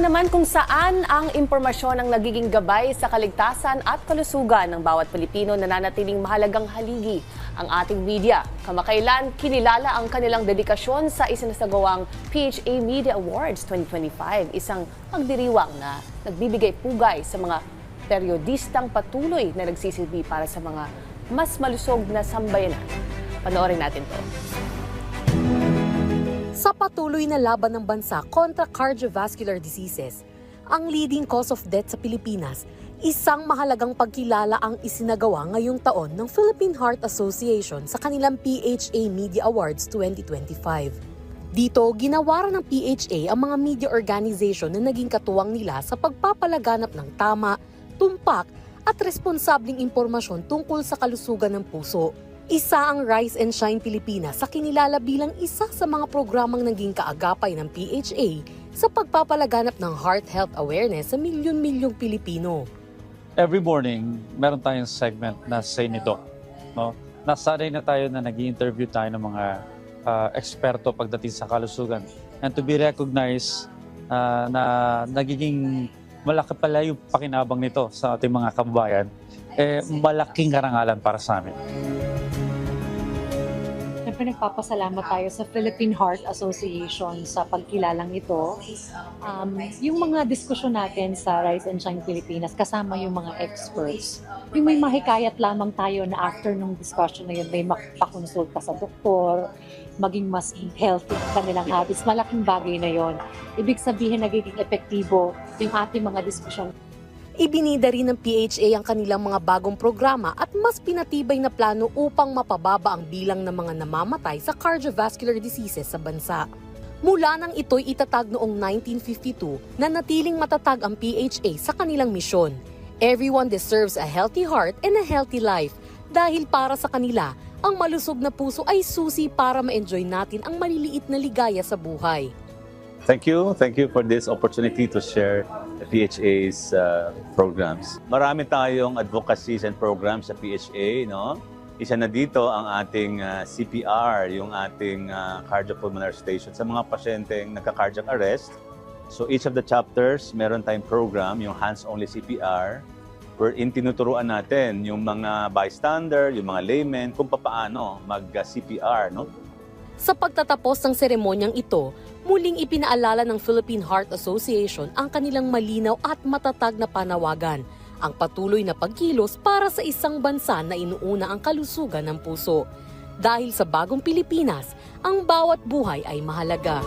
naman kung saan ang impormasyon ang nagiging gabay sa kaligtasan at kalusugan ng bawat Pilipino na nanatiling mahalagang haligi ang ating media. Kamakailan, kinilala ang kanilang dedikasyon sa isinasagawang PHA Media Awards 2025, isang pagdiriwang na nagbibigay pugay sa mga periodistang patuloy na nagsisilbi para sa mga mas malusog na sambayanan. Panoorin natin to. Sa patuloy na laban ng bansa kontra cardiovascular diseases, ang leading cause of death sa Pilipinas, isang mahalagang pagkilala ang isinagawa ngayong taon ng Philippine Heart Association sa kanilang PHA Media Awards 2025. Dito, ginawaran ng PHA ang mga media organization na naging katuwang nila sa pagpapalaganap ng tama, tumpak at responsabling impormasyon tungkol sa kalusugan ng puso. Isa ang Rise and Shine Pilipinas sa kinilala bilang isa sa mga programang naging kaagapay ng PHA sa pagpapalaganap ng heart health awareness sa milyon-milyong Pilipino. every morning, meron tayong segment na say nito. No? Nasanay na tayo na nag interview tayo ng mga ah, eksperto pagdating sa kalusugan. And to be recognized ah, na nagiging malaki pala yung pakinabang nito sa ating mga kababayan, eh, malaking karangalan para sa amin. Siyempre nagpapasalamat tayo sa Philippine Heart Association sa pagkilalang ito. Um, yung mga diskusyon natin sa Rise and Shine Pilipinas, kasama yung mga experts. Yung may mahikayat lamang tayo na after nung discussion na yun, may makapakonsult ka sa doktor, maging mas healthy ang kanilang habits. Malaking bagay na yon. Ibig sabihin, nagiging epektibo yung ating mga diskusyon Ibinida rin ng PHA ang kanilang mga bagong programa at mas pinatibay na plano upang mapababa ang bilang ng mga namamatay sa cardiovascular diseases sa bansa. Mula nang ito'y itatag noong 1952 na natiling matatag ang PHA sa kanilang misyon. Everyone deserves a healthy heart and a healthy life dahil para sa kanila, ang malusog na puso ay susi para ma-enjoy natin ang maliliit na ligaya sa buhay. Thank you. Thank you for this opportunity to share PHA's uh, programs. Marami tayong advocacies and programs sa PHA, no? Isa na dito ang ating uh, CPR, yung ating uh, cardiopulmonary station sa mga pasyenteng nagka-cardiac arrest. So each of the chapters, meron tayong program, yung hands-only CPR, wherein tinuturuan natin yung mga bystander, yung mga laymen, kung paano mag-CPR, no? Sa pagtatapos ng seremonyang ito, muling ipinaalala ng Philippine Heart Association ang kanilang malinaw at matatag na panawagan, ang patuloy na pagkilos para sa isang bansa na inuuna ang kalusugan ng puso. Dahil sa bagong Pilipinas, ang bawat buhay ay mahalaga.